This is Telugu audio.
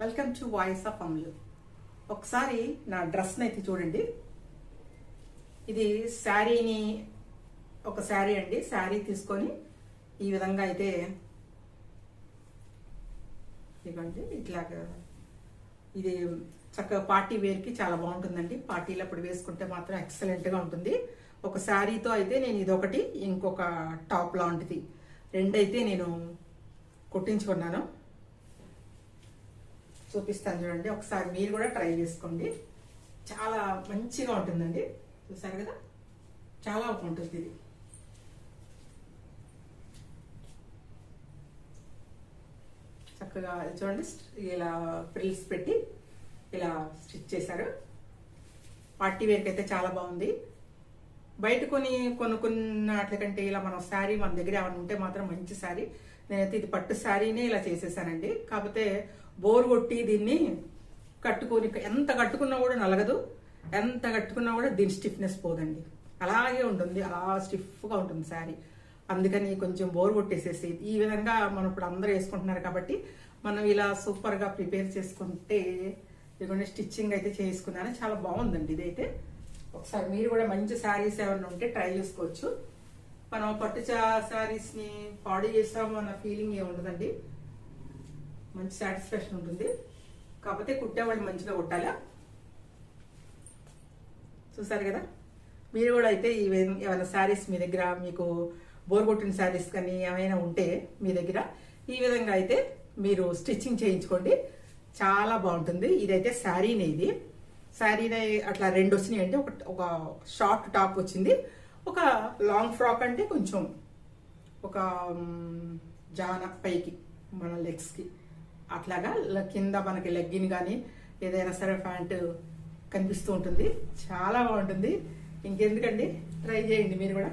Welcome to voice of Amlu ఒకసారి నా డ్రెస్ని అయితే చూడండి. ఇది శారీని ఒక శారీ అండి. శారీ తీసుకొని ఈ విధంగా అయితే ఇవ్వండి. ఇట్లాగా ఇది చక్కగా పార్టీ వేర్కి చాలా బాగుంటుందండి. పార్టీలో అప్పుడు వేసుకుంటే మాత్రం ఎక్సలెంట్గా ఉంటుంది. ఒక శారీతో అయితే నేను ఇదొకటి ఇంకొక టాప్ లాంటిది. రెండైతే నేను కుట్టించుకున్నాను. చూపిస్తాను చూడండి. ఒకసారి మీరు కూడా ట్రై చేసుకోండి. చాలా మంచిగా ఉంటుందండి. చూసారు కదా? చాలా బాగుంటుంది ఇది. చక్కగా చూడండి. ఇలా ప్రిల్స్ పెట్టి ఇలా స్టిచ్ చేశారు. పార్టీ వేర్కి అయితే చాలా బాగుంది. బయట కొని కొనుక్కున్న వాటికంటే ఇలా మనం శారీ మన దగ్గర ఏమైనా ఉంటే మాత్రం మంచి శారీ. నేనైతే ఇది పట్టు శారీనే ఇలా చేసేసానండి. కాకపోతే బోర్ కొట్టి దీన్ని కట్టుకొని ఎంత కట్టుకున్నా కూడా నలగదు. ఎంత కట్టుకున్నా కూడా దీని స్టిఫ్నెస్ పోదండి. అలాగే ఉంటుంది. అలా స్టిఫ్గా ఉంటుంది శారీ. అందుకని కొంచెం బోర్ కొట్టేసేసి ఈ విధంగా మనం ఇప్పుడు అందరూ వేసుకుంటున్నారు కాబట్టి మనం ఇలా సూపర్గా ప్రిపేర్ చేసుకుంటే ఇదిగోండి స్టిచ్చింగ్ అయితే చేసుకున్నాను. చాలా బాగుందండి ఇదైతే. ఒకసారి మీరు కూడా మంచి శారీస్ ఏమైనా ఉంటే ట్రై చేసుకోవచ్చు. మనం పట్టు శారీస్ని పాడు చేస్తాము అన్న ఫీలింగ్ ఏముండదండి మంచి సాటిస్ఫాక్షన్ ఉంటుంది. కాకపోతే కుట్టేవాళ్ళు మంచిగా కుట్టాలా? చూసారు కదా? మీరు కూడా అయితే ఈ విధంగా ఏమైనా శారీస్ మీ దగ్గర మీకు బోర్ కొట్టిన శారీస్ కానీ ఏమైనా ఉంటే మీ దగ్గర ఈ విధంగా అయితే మీరు స్టిచ్చింగ్ చేయించుకోండి. చాలా బాగుంటుంది. ఇదైతే శారీనే ఇది శారీనే అట్లా రెండు వచ్చినాయి అంటే ఒక ఒక షార్ట్ టాప్ వచ్చింది. ఒక లాంగ్ ఫ్రాక్ అంటే కొంచెం ఒక జాన పైకి మన లెగ్స్కి. అట్లాగా కింద మనకి లెగ్గిన్ కానీ ఏదైనా సరే ప్యాంటు కనిపిస్తూ ఉంటుంది. చాలా బాగుంటుంది. ఇంకెందుకండి? ట్రై చేయండి మీరు కూడా.